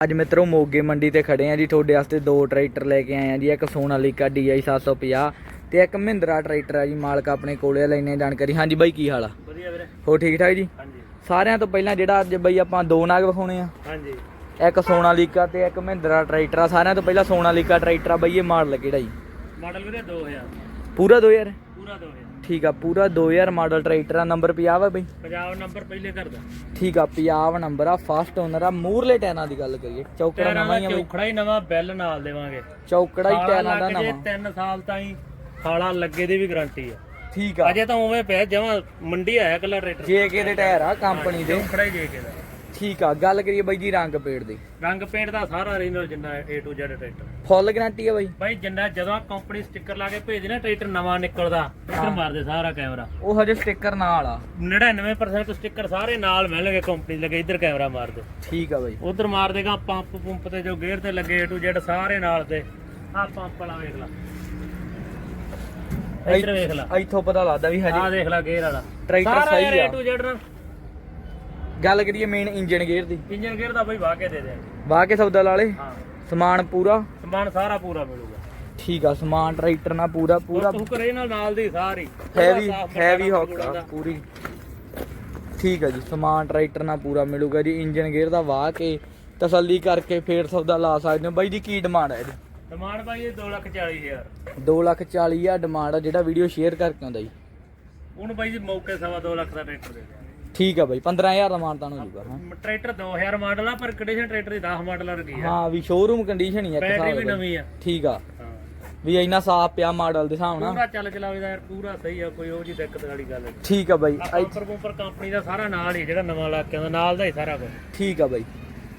ਅੱਜ ਮਿੱਤਰੋ ਮੋਗੇ ਮੰਡੀ ਤੇ ਖੜੇ ਆ ਜੀ ਤੁਹਾਡੇ ਵਾਸਤੇ ਦੋ ਟਰੈਕਟਰ ਲੈ ਕੇ ਆਏ ਆ ਜੀ ਇੱਕ ਸੋਨਾਲੀਕਾ DI 750 ਤੇ ਇੱਕ ਮਹਿੰਦਰਾ ਟਰੈਕਟਰ ਆ ਜੀ ਮਾਲਕ ਆਪਣੇ ਕੋਲੇ ਲੈਣੇ ਜਾਣਕਾਰੀ। ਹਾਂਜੀ ਬਾਈ ਕੀ ਹਾਲ ਆ? ਵਧੀਆ ਵੀਰੇ। ਹੋ ਠੀਕ ਠਾਕ ਜੀ? ਹਾਂਜੀ। ਸਾਰਿਆਂ ਤੋਂ ਪਹਿਲਾਂ ਜਿਹੜਾ ਅੱਜ ਬਈ ਆਪਾਂ ਦੋ ਨਾਗ ਵਿਖਾਉਣੇ ਆ। ਹਾਂਜੀ। ਇੱਕ ਸੋਨਾਲੀਕਾ ਤੇ ਇੱਕ ਮਹਿੰਦਰਾ ਟਰੈਕਟਰ ਆ। ਸਾਰਿਆਂ ਤੋਂ ਪਹਿਲਾਂ ਸੋਨਾਲੀਕਾ ਟਰੈਕਟਰ ਆ ਬਈ ਇਹ ਮਾਡਲ ਕਿਹੜਾ ਜੀ? ਮਾਡਲ ਵੀਰੇ 2000 ਪੂਰਾ 2000 ਪੂਰਾ 2000 ਠੀਕ ਆ ਪੂਰਾ 2000 ਮਾਡਲ ਟਰੈਕਟਰ ਆ ਨੰਬਰ 50 ਆ ਬਈ? ਪੰਜਾਬ ਨੰਬਰ ਪਹਿਲੇ ਕਰਦਾ ਠੀਕ ਆ 50 ਨੰਬਰ ਆ ਫਸਟ ਓਨਰ ਆ ਮੂਰਲੇ ਟਾਇਰਾਂ ਦੀ ਗੱਲ ਕਰੀਏ। ਚੌਕੜਾ ਨਵਾਂ ਹੀ ਆ ਬਈ। ਚੌਖੜਾ ਹੀ ਨਵਾਂ ਬੈਲ ਨਾਲ ਦੇਵਾਂਗੇ। ਚੌਕੜਾ ਹੀ ਟਾਇਰਾਂ ਦਾ ਨਵਾਂ। 3 ਸਾਲ ਤਾਈਂ ਖਾਲਾ ਲੱਗੇ ਦੀ ਵੀ ਗਾਰੰਟੀ ਆ। ਠੀਕ ਆ। ਅਜੇ ਤਾਂ ਉਵੇਂ ਪਿਆ ਜਮਾ ਮੰਡੀ ਆਇਆ ਕੱਲਾ ਟਰੈਕਟਰ। ਜੇਕੇ ਦੇ ਟਾਇਰ ਆ ਕੰਪਨੀ ਦੇ। ਚੌਖੜਾ ਹੀ ਜੇ ਕੇ ਦਾ। ਠੀਕ ਆ ਗੱਲ ਕਰੀਏ ਬਾਈ ਜੀ ਰੰਗ ਪੇੜ ਦੀ। ਰੰਗ ਪੇਂਟ ਦਾ ਸਾਰਾ ਰੀਨਲ ਜਿੰਨਾ A to Z tractor. Full guarantee ਆ ਬਾਈ। ਬਾਈ ਜਿੰਨਾ ਜਦੋਂ ਕੰਪਨੀ ਸਟicker ਲਾ ਕੇ ਭੇਜਦੇ ਨਾ ਟਰੈਕਟਰ ਨਵਾਂ ਨਿਕਲਦਾ ਇੱਧਰ ਮਾਰਦੇ ਸਾਰਾ ਕੈਮਰਾ ਉਹ ਹਜੇ ਸਟicker ਨਾਲ ਆ। 99% ਸਟicker ਸਾਰੇ ਨਾਲ ਮਿਲਣਗੇ ਕੰਪਨੀ ਲੱਗੇ ਇੱਧਰ ਕੈਮਰਾ ਮਾਰਦੇ। ਠੀਕ ਆ ਬਾਈ। ਉਧਰ ਮਾਰ ਦੇਗਾ ਪੰਪ ਪੰਪ ਤੇ ਜੋ ਗੇਅਰ ਤੇ ਲੱਗੇ to Z ਸਾਰੇ ਨਾਲ ਤੇ ਆ ਪੰਪ ਵਾਲਾ ਵੇਖ ਲਾ। ਇੱਧਰ ਵੇਖ ਲਾ। ਇੱਥੋਂ ਪਤਾ ਲੱਗਦਾ ਵੀ ਹਜੇ ਆ ਦੇਖ ਲਾ ਗੇਅਰ ਵਾਲਾ। ਟਰੈਕਟਰ ਸਹੀ ਆ। A to Z ਨਾ। ਗੱਲ ਕਰੀਏ ਮੇਨ ਇੰਜਨ ਗੇਅਰ ਦੀ। ਇੰਜਨ ਗੇਅਰ ਦਾ ਬਈ ਵਾਹ ਕੇ ਦੇ ਦੇ ਵਾਹ ਕੇ ਸੌਦਾ ਲਾਲੇ ਹਾਂ। ਸਮਾਨ ਪੂਰਾ? ਸਮਾਨ ਸਾਰਾ ਪੂਰਾ ਮਿਲੂਗਾ। ਠੀਕ ਆ ਸਮਾਨ ਟਰੈਕਟਰ ਨਾਲ ਪੂਰਾ ਪੂਰਾ? ਤੂੰ ਕਰੇ ਨਾਲ ਨਾਲ ਦੀ ਸਾਰੀ। Heavy heavy hawk. ਪੂਰੀ ਠੀਕ ਆ ਜੀ ਸਮਾਨ ਟਰੈਕਟਰ ਨਾਲ ਪੂਰਾ ਮਿਲੂਗਾ ਜੀ ਇੰਜਨ ਗੇਅਰ ਦਾ ਵਾਹ ਕੇ ਤਸੱਲੀ ਕਰਕੇ ਫੇਰ ਸੌਦਾ ਲਾ ਸਕਦੇ ਹੋ। ਬਾਈ ਦੀ ਕੀ ਡਿਮਾਂਡ ਹੈ ਇਹਦੀ? ਸਮਾਨ ਬਾਈ ਇਹ 240000 2 ਲੱਖ 40 ਹਜ਼ਾਰ ਡਿਮਾਂਡ ਆ ਜਿਹੜਾ ਵੀਡੀਓ ਸ਼ੇਅਰ ਕਰਕੇ ਆਉਂਦਾ ਜੀ। ਉਹਨੂੰ ਬਾਈ ਜੀ ਮੌਕੇ ਸਵਾ 2 ਲੱਖ ਦਾ ਟਰੈਕਟਰ ਦੇ ਠੀਕ ਆ ਬਾਈ 15000 ਦਾ ਮਾਨਤਾਨ ਹੋ ਜਾਊਗਾ ਹਾਂ। ਟਰੈਕਟਰ 2000 ਮਾਡਲ ਆ ਪਰ ਕੰਡੀਸ਼ਨ ਟਰੈਕਟਰ ਦੀ 10 ਮਾਡਲ ਵਰਗੀ ਆ। ਹਾਂ ਵੀ ਸ਼ੋਰੂਮ ਕੰਡੀਸ਼ਨ ਹੀ ਆ ਇੱਕ ਬੈਟਰੀ ਵੀ ਨਵੀਂ ਆ। ਠੀਕ ਆ। ਹਾਂ। ਵੀ ਇੰਨਾ ਸਾਫ਼ ਪਿਆ ਮਾਡਲ ਦੇ ਹਿਸਾਬ ਨਾਲ। ਪੂਰਾ ਚੱਲ ਚਲਾਵੇਦਾ ਯਾਰ ਪੂਰਾ ਸਹੀ ਆ ਕੋਈ ਉਹ ਜੀ ਦਿੱਕਤ ਵਾਲੀ ਗੱਲ ਨਹੀਂ। ਠੀਕ ਆ ਬਾਈ ਆ ਪੰਪਰ ਪੰਪਰ ਕੰਪਨੀ ਦਾ ਸਾਰਾ ਨਾਲ ਹੀ ਜਿਹੜਾ ਨਵਾਂ ਲੱਗ ਕੇ ਆਉਂਦਾ ਨਾਲ ਦਾ ਹੀ ਸਾਰਾ ਕੁਝ ਠੀਕ ਆ ਬਾਈ।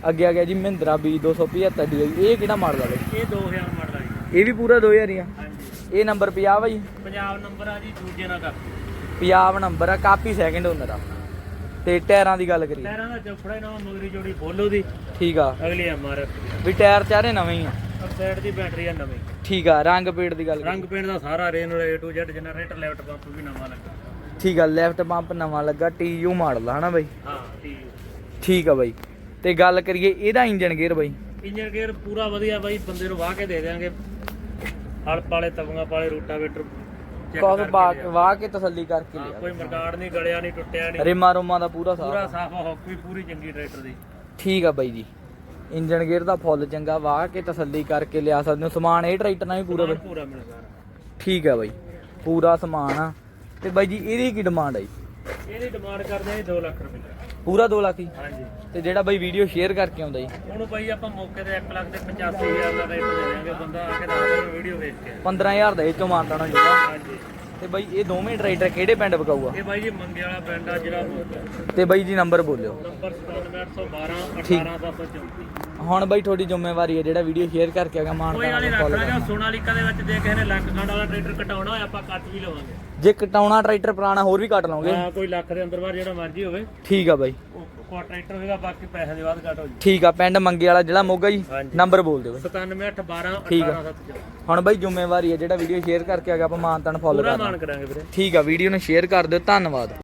ਅੱਗੇ ਆ ਗਿਆ ਜੀ ਮਹਿੰਦਰਾ B 275 ਦੀ ਇਹ ਕਿਹੜਾ ਮਾਡਲ ਆ ਬਾਈ? ਇਹ 2000 ਮਾਡਲ ਆ ਜੀ। ਇਹ ਵੀ ਪੂਰਾ 2000 ਹੀ ਆ। ਹਾਂਜੀ। ਇਹ ਨੰਬਰ 50 ਬਾਈ। ਪੰਜਾਬ ਨੰਬਰ ਆ ਜੀ ਦੂਜੇ ਨਾਲ ਕਰ। 50 ਨੰਬਰ ਆ ਕਾਪੀ ਸੈਕਿੰਡ ਓਨਰ ਆ। ਤੇ ਟਾਇਰਾਂ ਦੀ ਗੱਲ ਕਰੀਏ। ਟਾਇਰਾਂ ਦਾ ਚੌਫੜਾ ਹੀ ਨਵਾਂ ਮਗਰੀ ਜੋੜੀ ਬੋਲੋ ਦੀ ਠੀਕ ਆ। ਅਗਲੀ ਐਮਆਰਐਫ ਵੀ ਟਾਇਰ ਚਾਰੇ ਨਵੇਂ ਹੀ ਆ। ਸਾਈਡ ਦੀ ਬੈਟਰੀ ਆ ਨਵੀਂ। ਠੀਕ ਆ ਰੰਗ ਪੇੜ ਦੀ ਗੱਲ ਰੰਗ ਪੇਂਟ ਦਾ ਸਾਰਾ ਰੇਨ A to Z generator left pump ਵੀ ਨਵਾਂ ਲੱਗਾ। ਠੀਕ ਆ ਲੈਫਟ ਪੰਪ ਨਵਾਂ ਲੱਗਾ TU ਮਾਡਲ ਆ ਹਨਾ ਬਾਈ? ਹਾਂ ਠੀਕ ਠੀਕ ਆ ਬਾਈ। ਤੇ ਗੱਲ ਕਰੀਏ ਇਹਦਾ ਇੰਜਨ ਗੇਅਰ ਬਾਈ। ਇੰਜਨ ਗੇਅਰ ਪੂਰਾ ਵਧੀਆ ਬਾਈ ਬੰਦੇ ਨੂੰ ਵਾਹ ਕੇ ਦੇ ਦੇਾਂਗੇ ਹਲ ਪਾਲੇ ਤਵੀਆਂ ਪਾਲੇ ਰੂਟਾਵੇਟਰ ਕਰਕੇ ਬਾ ਲਿਆ। ਵਾਹ ਕੇ ਤਸੱਲੀ ਕਰਕੇ ਹਾਂ, ਲਿਆ। ਕੋਈ ਮਰਕਾੜ ਨਹੀਂ ਗਲਿਆ ਨਹੀਂ ਟੁੱਟਿਆ ਨਹੀਂ। ਰਿਮਾ ਰੋਮਾ ਦਾ ਪੂਰਾ ਪੂਰਾ ਸਾਫ਼ ਸਾਫ਼ ਹੁੱਕ ਪੂਰੀ ਚੰਗੀ ਟਰੈਕਟਰ ਦੀ। ਠੀਕ ਆ ਬਾਈ ਜੀ। ਇੰਜਨ ਗੇਅਰ ਦਾ ਫੁੱਲ ਚੰਗਾ ਵਾਹ ਕੇ ਤਸੱਲੀ ਕਰਕੇ ਲਿਆ ਸਕਦੇ ਹੋ। ਸਮਾਨ ਇਹ ਟਰੈਕਟਰ ਨਾਲ ਵੀ ਪੂਰਾ ਪੂਰਾ ਬਾਈ ਪੂਰਾ ਮਿਲ ਸਾਰਾ ਠੀਕ ਆ ਬਾਈ। ਪੂਰਾ ਸਮਾਨ ਆ। ਤੇ ਬਾਈ ਜੀ ਇਹਦੀ ਕੀ ਡਿਮਾਂਡ ਆ ਜੀ? ਇਹਦੀ ਡਿਮਾਂਡ ਕਰਦੇ ਆ 2 ਲੱਖ ਰੁਪਏ ਪੂਰਾ 2 ਲੱਖ ਹੀ। ਹਾਂਜੀ। ਤੇ ਜਿਹੜਾ ਬਾਈ ਵੀਡੀਓ ਸ਼ੇਅਰ ਕਰਕੇ ਆਉਂਦਾ ਜੀ। ਉਹਨੂੰ ਬਾਈ ਆਪਾਂ ਮੌਕੇ ਤੇ 1 ਲੱਖ ਤੇ 85000 ਦਾ ਰੇਟ ਦੇ ਦਿਆਂਗੇ ਬੰਦਾ ਆ ਕੇ ਦੱਸ ਦੇ ਵੀਡੀਓ ਵੇਖ ਕੇ 15000 ਦਾ ਇਹ ਚੋਂ ਮਾਨਤਾਣਾ ਜੂਗਾ। ਹਾਂਜੀ। ਤੇ ਬਾਈ ਇਹ ਦੋਵੇਂ ਟਰੈਕਟਰ ਕਿਹੜੇ ਪਿੰਡ ਵਿਕਾਊਗਾ? ਇਹ ਬਾਈ ਜੀ ਮੰਗੇ ਵਾਲਾ ਪਿੰਡ ਆ ਜਿਹੜਾ ਤੇ ਬਾਈ ਜੀ ਨੰਬਰ ਬੋਲਿਓ। ਨੰਬਰ 97812 ਠੀਕ। 18734 ਹੁਣ ਬਾਈ ਤੁਹਾਡੀ ਜ਼ਿੰਮੇਵਾਰੀ ਹੈ ਜਿਹੜਾ ਵੀਡੀਓ ਸ਼ੇਅਰ ਕਰਕੇ ਆਗਾ ਕੋਈ ਮਾਨਤਾਣਾ ਵਾਲੀ ਨੂੰ ਰੱਖ ਲਾਂਗੇ। ਸੋਨਾਲੀਕਾ ਦੇ ਵਿੱਚ ਜੇ ਕਿਸੇ ਨੇ ਲੱਖ ਖੰਡ ਵਾਲਾ ਟਰੈਕਟਰ ਕਟਾਉਣਾ ਹੋਇਆ ਆਪਾਂ ਕੱਟ ਵੀ ਲਵਾਂਗੇ। ਜੇ ਕਟਾਉਣਾ ਟਰੈਕਟਰ ਪੁਰਾਣਾ ਹੋਰ ਵੀ ਕੱਟ ਲਓਗੇ ਹਾਂ ਕੋਈ ਲੱਖ ਦੇ ਅੰਦਰ ਬਾਹਰ ਜਿਹੜਾ ਮਰਜ਼ੀ ਹੋਵੇ। ਠੀਕ ਆ ਬਾਈ। ਕੋ ਟਰੈਕਟਰ ਹੋਵੇਗਾ ਬਾਕੀ ਪੈਸੇ ਦੇ ਬਾਅਦ ਕੱਟ ਹੋ ਜੀ ਠੀਕ ਆ ਪਿੰਡ ਮੰਗੇ ਵਾਲਾ ਜ਼ਿਲ੍ਹਾ ਮੋਗਾ ਜੀ। ਨੰਬਰ ਬੋਲ ਦਿਓ ਬਾਈ। 97812 ਠੀਕ ਆ। 18734 ਹੁਣ ਬਾਈ ਜ਼ਿੰਮੇਵਾਰੀ ਹੈ ਜਿਹੜਾ ਵੀਡੀਓ ਸ਼ੇਅਰ ਕਰਕੇ ਆਗਾ ਆਪਾਂ ਮਾਨਤਾਨ ਫੋਲੋ ਕਰਾਂਗੇ ਵੀਰੇ। ਠੀਕ ਆ ਵੀਡੀਓ ਨੂੰ ਸ਼ੇਅਰ ਕਰ ਦਿਓ ਧੰਨਵਾਦ।